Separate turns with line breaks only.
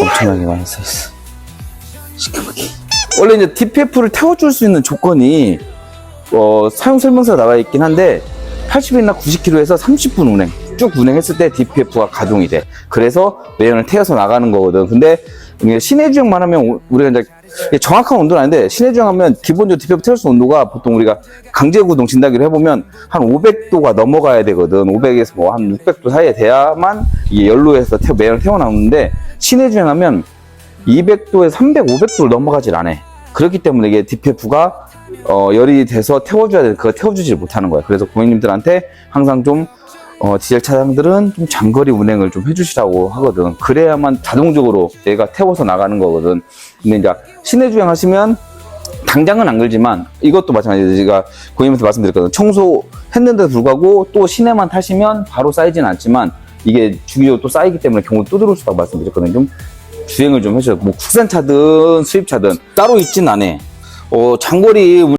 엄청나게 많이 써있어. 시커멓게. 원래 이제 DPF를 태워줄 수 있는 조건이 어, 사용 설명서가 나와 있긴 한데 80이나 90km에서 30분 운행 쭉 운행했을 때 DPF가 가동이 돼. 그래서 매연을 태워서 나가는 거거든. 근데 이게 시내 주행만 하면 우- 우리가 이제 정확한 온도는 아닌데 시내 주행하면 기본적으로 DPF 있는 온도가 보통 우리가 강제 구동 진다기로 해보면 한 500도가 넘어가야 되거든. 500에서 뭐 한 600도 사이에 돼야만 이게 연로해서 태워, 매연을 태워 나오는데 시내 주행하면 200도에 300, 500도를 넘어가질 않아. 그렇기 때문에 이게 DPF가 어, 열이 돼서 태워줘야 돼. 그거 태워주질 못하는 거야. 그래서 고객님들한테 항상 좀 어, 디젤 차량들은 좀 장거리 운행을 좀 해주시라고 하거든. 그래야만 자동적으로 얘가 태워서 나가는 거거든. 근데 이제 시내 주행 하시면 당장은 안 걸지만 이것도 마찬가지로 제가 고객님한테 말씀드렸거든요. 청소했는데도 불구하고 또 시내만 타시면 바로 쌓이진 않지만 이게 주기적으로 또 쌓이기 때문에 경우 또 들어올 수있다고 말씀드렸거든요. 좀 주행을 좀 해줘요. 뭐 국산차든 수입차든 따로 있진 않아. 어, 장거리